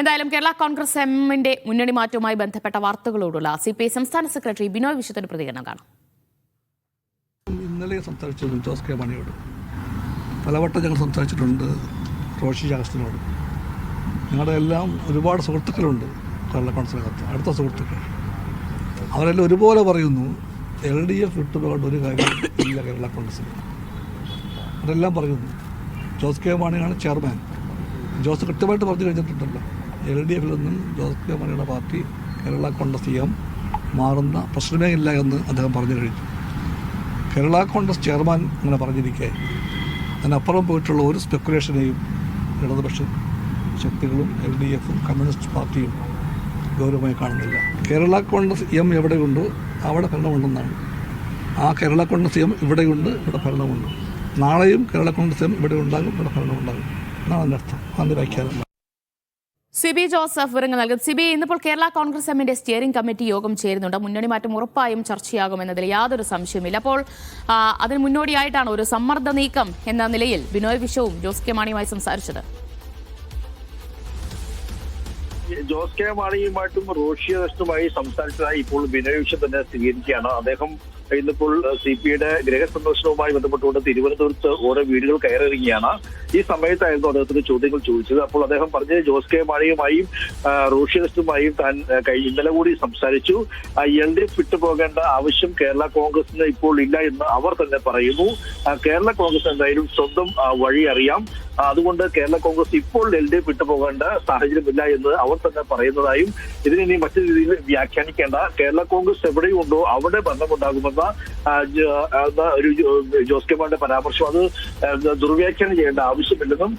എന്തായാലും കേരള കോൺഗ്രസ് എമ്മിന്റെ മുന്നണി മാറ്റവുമായി ബന്ധപ്പെട്ട വാർത്തകളോടുള്ള സി പി ഐ സംസ്ഥാന സെക്രട്ടറി ബിനോയ് വിശ്വത്തിന്റെ പ്രതികരണം കാണാം. ഇന്നലെ സംസാരിച്ചിരുന്നു ജോസ് കെ മണിയോട്. പലവട്ടം ഞങ്ങൾ സംസാരിച്ചിട്ടുണ്ട് റോഷി ജാസ്റ്റിനോട് ഞങ്ങളുടെ എല്ലാം ഒരുപാട് സുഹൃത്തുക്കളുണ്ട് കേരള കോൺഗ്രസിനകത്ത് അടുത്ത സുഹൃത്തുക്കൾ. അവരെല്ലാം ഒരുപോലെ പറയുന്നു എൽ ഡി എഫ് വിട്ടുപോകേണ്ട ഒരു കാര്യം ഇല്ല കേരള കോൺഗ്രസ് അവരെല്ലാം പറയുന്നു ജോസ് കെ മാണിയാണ് ചെയർമാൻ. ജോസ് കൃത്യമായിട്ട് പറഞ്ഞു കഴിഞ്ഞിട്ടുണ്ടല്ലോ. എൽ ഡി എഫിൽ നിന്നും ജോസ് കെ മണിയുടെ പാർട്ടി കേരള കോൺഗ്രസ് എം മാറുന്ന പ്രശ്നമേ ഇല്ല എന്ന് അദ്ദേഹം പറഞ്ഞു കഴിഞ്ഞു കേരള കോൺഗ്രസ് ചെയർമാൻ അങ്ങനെ പറഞ്ഞിരിക്കെ. അതിനപ്പുറം പോയിട്ടുള്ള ഒരു സ്പെക്കുലേഷനെയും ഇടതുപക്ഷ ശക്തികളും എൽ ഡി എഫും കമ്മ്യൂണിസ്റ്റ് പാർട്ടിയും ഗൗരവമായി കാണുന്നില്ല. കേരള കോൺഗ്രസ് എം എവിടെയുണ്ടോ അവിടെ ഭരണമുണ്ടെന്നാണ്. ആ കേരള കോൺഗ്രസ് എം ഇവിടെയുണ്ട് ഇവിടെ ഭരണമുണ്ട്. നാളെയും കേരള കോൺഗ്രസ് എം ഇവിടെ ഉണ്ടാകും ഇവിടെ ഭരണമുണ്ടാകും. എന്നാണ് അതിന്റെ അർത്ഥം. അതിന്റെ വ്യാഖ്യാനം. സിബി ജോസഫ് വിവരങ്ങൾ നൽകും സിബി ഇന്നിപ്പോൾ കേരള കോൺഗ്രസ് എമ്മിന്റെ സ്റ്റിയറിംഗ് കമ്മിറ്റി യോഗം ചേരുന്നുണ്ട്. മുന്നണി മാറ്റം ഉറപ്പായും ചർച്ചയാകും എന്നതിൽ യാതൊരു സംശയമില്ല അപ്പോൾ അതിന് മുന്നോടിയായിട്ടാണ് ഒരു സമ്മർദ്ദ നീക്കം എന്ന നിലയിൽ ബിനോയ് വിശ്വവും ജോസ് കെ മാണിയുമായി സംസാരിച്ചത്. ജോസ് കെ മാണിയുമായിട്ടും റോഷി വെസ്റ്റുമായി സംസാരിച്ചതായി ഇപ്പോൾ ബിനോയ് തന്നെ സ്ഥിരീകരിക്കുകയാണ് അദ്ദേഹം ഇന്നിപ്പോൾ സി പി ഐയുടെ ഗൃഹസന്ദർശനവുമായി ബന്ധപ്പെട്ടുകൊണ്ട് തിരുവനന്തപുരത്ത് ഓരോ വീടുകൾ കയറിയിറങ്ങിയാണ് ഈ സമയത്തായിരുന്നു അദ്ദേഹത്തിന് ചോദ്യങ്ങൾ ചോദിച്ചത്. അപ്പോൾ അദ്ദേഹം പറഞ്ഞത് ജോസ് കെ മാണിയുമായും റോഷി റോഷ്യ താൻ ഇന്നലെ കൂടി സംസാരിച്ചു. എൽ ഡി എഫ് വിട്ടുപോകേണ്ട ആവശ്യം കേരള കോൺഗ്രസിന് ഇപ്പോൾ ഇല്ല എന്ന് അവർ തന്നെ പറയുന്നു. കേരള കോൺഗ്രസ് എന്തായാലും സ്വന്തം വഴി അറിയാം. അതുകൊണ്ട് കേരള കോൺഗ്രസ് ഇപ്പോൾ എൽ ഡി എഫ് വിട്ടുപോകേണ്ട സാഹചര്യമില്ല എന്ന് അവർ തന്നെ പറയുന്നതായും ഇതിനെ ഇനി മറ്റു രീതിയിൽ വ്യാഖ്യാനിക്കേണ്ട. കേരള കോൺഗ്രസ് എവിടെയുണ്ടോ അവിടെ ബന്ധമുണ്ടാകുമെന്ന ഒരു ജോസ് കെ മാണിയുടെ പരാമർശം അത് ദുർവ്യാഖ്യാനം ചെയ്യേണ്ട ആവശ്യമില്ലെന്നും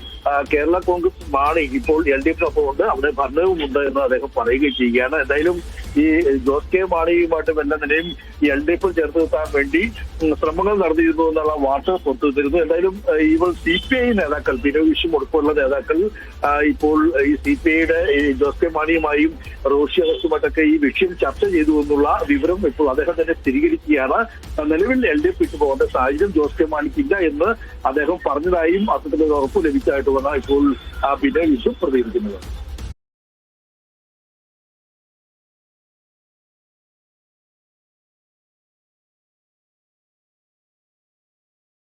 കേരള കോൺഗ്രസ് മാണി ഇപ്പോൾ എൽ ഡി എഫിനൊപ്പം ഉണ്ട്. അവിടെ ഭരണവും ഉണ്ട് എന്ന് അദ്ദേഹം പറയുകയും ചെയ്യുകയാണ്. എന്തായാലും ഈ ജോസ് കെ മാണിയുമായിട്ടും നിലയും ഈ എൽ ഡി എഫിൽ ചേർത്ത് നിർത്താൻ വേണ്ടി ശ്രമങ്ങൾ നടത്തിയിരുന്നു എന്നുള്ള വാർത്തകൾ പുറത്തുവിട്ടിരുന്നു. എന്തായാലും ഇവൾ സി പി ഐ നേതാക്കൾ ബിനോയ് വിശ്വം ഉൾപ്പെടെയുള്ള നേതാക്കൾ ഇപ്പോൾ ഈ സി പി ഐയുടെ ജോസ് കെ മാണിയുമായും റോഷി അഗസ്റ്റുമായിട്ടൊക്കെ ഈ വിഷയം ചർച്ച ചെയ്തു എന്നുള്ള വിവരം ഇപ്പോൾ അദ്ദേഹം തന്നെ സ്ഥിരീകരിക്കുകയാണ്. നിലവിൽ എൽ ഡി എഫ് വിട്ടു പോകേണ്ട സാഹചര്യം ജോസ് കെ മാണിക്കില്ല എന്ന് അദ്ദേഹം പറഞ്ഞതായും അത്തരത്തിലൊരു ഉറപ്പ് ലഭിച്ചതായിട്ടുമാണ് ഇപ്പോൾ ബിനോയ് വിശ്വം പ്രതികരിക്കുന്നത്